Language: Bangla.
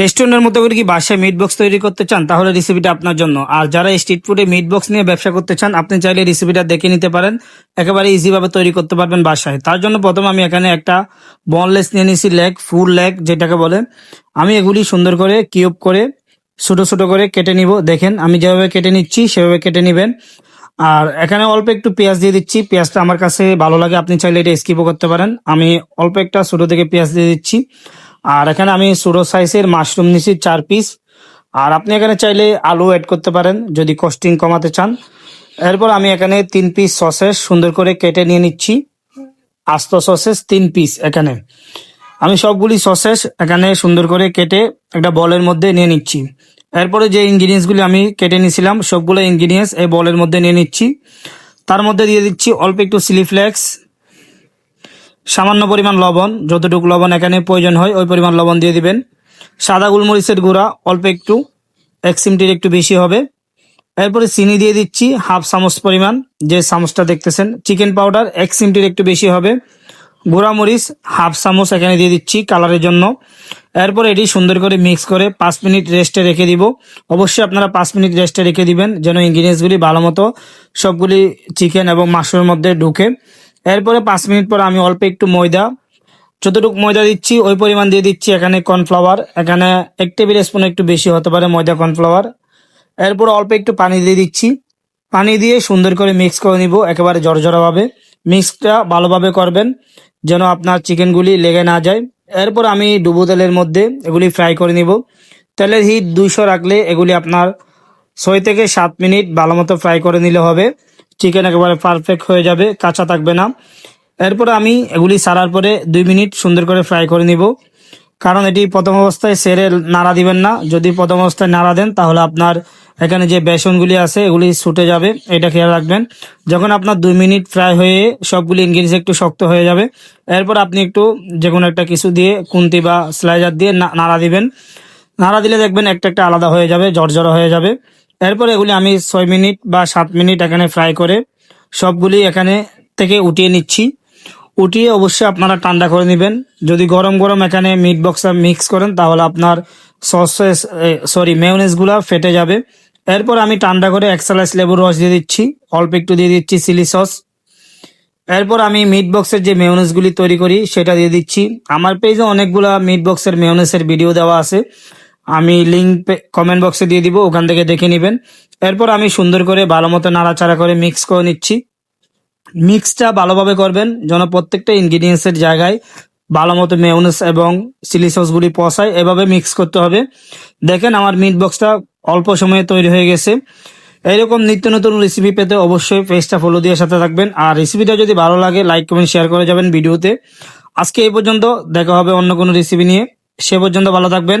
রেস্টুরেন্টের মতো করে কি বাসায় মিট বক্স তৈরি করতে চান, তাহলে রেসিপিটা আপনার জন্য। আর যারা স্ট্রিট ফুডে মিট বক্স নিয়ে ব্যবসা করতে চান, আপনি চাইলে রেসিপিটা দেখে নিতে পারেন। একেবারে ইজিভাবে তৈরি করতে পারবেন বাসায়। তার জন্য প্রথমে আমি এখানে একটা বনলেস নিয়ে নিয়েছি লেগ ফুল লেগ যেটাকে বলে। আমি এগুলি সুন্দর করে কিউব করে ছোটো ছোটো করে কেটে নিব। দেখেন, আমি যেভাবে কেটে নিচ্ছি, সেভাবে কেটে নিবেন। আর এখানে অল্প একটু পেঁয়াজ দিয়ে দিচ্ছি। পেঁয়াজটা আমার কাছে ভালো লাগে, আপনি চাইলে এটা স্কিপও করতে পারেন। আমি অল্প একটা ছোটো থেকে পেঁয়াজ দিয়ে দিচ্ছি। আর এখানে আমি ছোট সাইজের মাশরুম নিচ্ছি চার পিস আর আপনি এখানে চাইলে আলু অ্যাড করতে পারেন, যদি কস্টিং কমাতে চান। এরপর আমি এখানে তিন পিস সসেস সুন্দর করে কেটে নিয়ে নিচ্ছি। আস্ত সসেস তিন পিস এখানে। আমি সবগুলি সসেস এখানে সুন্দর করে কেটে একটা বলের মধ্যে নিয়ে নিচ্ছি। এরপরে যে ইনগ্রিডিয়েন্টসগুলি আমি কেটে নিয়েছিলাম, সবগুলো ইনগ্রিডিয়েন্টস এই বলের মধ্যে নিয়ে নিচ্ছি। তার মধ্যে দিয়ে দিচ্ছি অল্প একটু সিলি ফ্লেক্স সামান্য পরিমাণ লবণ, যতটুকু লবণ এখানে প্রয়োজন হয়, ওই পরিমাণ লবণ দিয়ে দিবেন। সাদা গোলমরিচের গুঁড়া অল্প একটু, এক সিমটির একটু বেশি হবে। এরপরে চিনি দিয়ে দিচ্ছি হাফ চামচ পরিমাণ, যে চামচটা দেখতেছেন, চিকেন পাউডার এক সিমটির একটু বেশি হবে। গুঁড়া মরিচ হাফ চামচ এখানে দিয়ে দিচ্ছি কালারের জন্য। এরপর এটি সুন্দর করে মিক্স করে পাঁচ মিনিট রেস্টে রেখে দিব। অবশ্যই আপনারা পাঁচ মিনিট রেস্টে রেখে দিবেন, যেন ইনগ্রিডিয়েন্টসগুলি ভালো মতো সবগুলি চিকেন এবং মাশরুমের মধ্যে ঢুকে। এরপরে পাঁচ মিনিট পর আমি অল্প একটু ময়দা। যতটুকু ময়দা দিচ্ছি, ওই পরিমাণ দিয়ে দিচ্ছি এখানে কর্নফ্লাওয়ার। এখানে এক টেবিল স্পুন একটু বেশি হতে পারে ময়দা কর্নফ্লাওয়ার। এরপর অল্প একটু পানি দিয়ে দিচ্ছি। পানি দিয়ে সুন্দর করে মিক্স করে নিব একেবারে জড়জড়াভাবে মিক্সটা ভালোভাবে করবেন যেন আপনার চিকেনগুলি লেগে না যায়। এরপর আমি ডুবো তেলের মধ্যে এগুলি ফ্রাই করে নিব। তেলের হিট দুইশো রাখলে এগুলি আপনার ছয় থেকে সাত মিনিট ভালো মতো ফ্রাই করে নিলে হবে। চিকেন একেবারে পারফেক্ট হয়ে যাবে, কাঁচা থাকবে না। এরপর আমি এগুলি সারার পরে দুই মিনিট সুন্দর করে ফ্রাই করে নিব। কারণ এটি প্রথম অবস্থায় সেরে নাড়া দিবেন না। যদি প্রথম অবস্থায় নাড়া দেন, তাহলে আপনার এখানে যে বেসনগুলি আছে, এগুলি ছুটে যাবে। এটা খেয়াল রাখবেন। যখন আপনার দুই মিনিট ফ্রাই হয়ে সবগুলি ইনগ্রিডিয়েন্টস একটু শক্ত হয়ে যাবে, এরপর আপনি একটু যে কোনো একটা কিছু দিয়ে কুন্তি বা স্লাইজার দিয়ে নাড়া দিবেন। নাড়া দিলে দেখবেন একটা একটা আলাদা হয়ে যাবে জর্জরা হয়ে যাবে। এরপর এগুলি আমি ছয় মিনিট বা সাত মিনিট এখানে ফ্রাই করে সবগুলি এখানে থেকে উঠিয়ে নিচ্ছি। উঠিয়ে অবশ্যই আপনারা ঠান্ডা করে নেবেন। যদি গরম গরম এখানে মিট বক্সা মিক্স করেন, তাহলে আপনার সস সরি মেয়নেসগুলো ফেটে যাবে। এরপর আমি ঠান্ডা করে এক লেবুর রস দিয়ে দিচ্ছি। অল্প একটু দিয়ে দিচ্ছি চিলি সস এরপর আমি মিট বক্সের যে মেয়নেসগুলি তৈরি করি, সেটা দিয়ে দিচ্ছি। আমার পেজে অনেকগুলা মিট বক্সের মেয়নেসের ভিডিও দেওয়া আছে। আমি লিঙ্ক কমেন্ট বক্সে দিয়ে দিব, ওখান থেকে দেখে নেবেন। এরপর আমি সুন্দর করে ভালো মতো নাড়াচাড়া করে মিক্স করে নিচ্ছি। মিক্সটা ভালোভাবে করবেন, যেন প্রত্যেকটা ইনগ্রিডিয়েন্টসের জায়গায় ভালো মতো মেয়নেস এবং চিলি সসগুলি পচায়। এভাবে মিক্স করতে হবে। দেখেন আমার মিট বক্সটা অল্প সময়ে তৈরি হয়ে গেছে। এইরকম নিত্য নতুন রেসিপি পেতে অবশ্যই পেজটা ফলো দিয়ে সাথে থাকবেন। আর রেসিপিটা যদি ভালো লাগে লাইক কমেন্ট শেয়ার করে যাবেন ভিডিওতে। আজকে এই পর্যন্ত দেখা হবে অন্য কোনো রেসিপি নিয়ে। সে পর্যন্ত ভালো থাকবেন।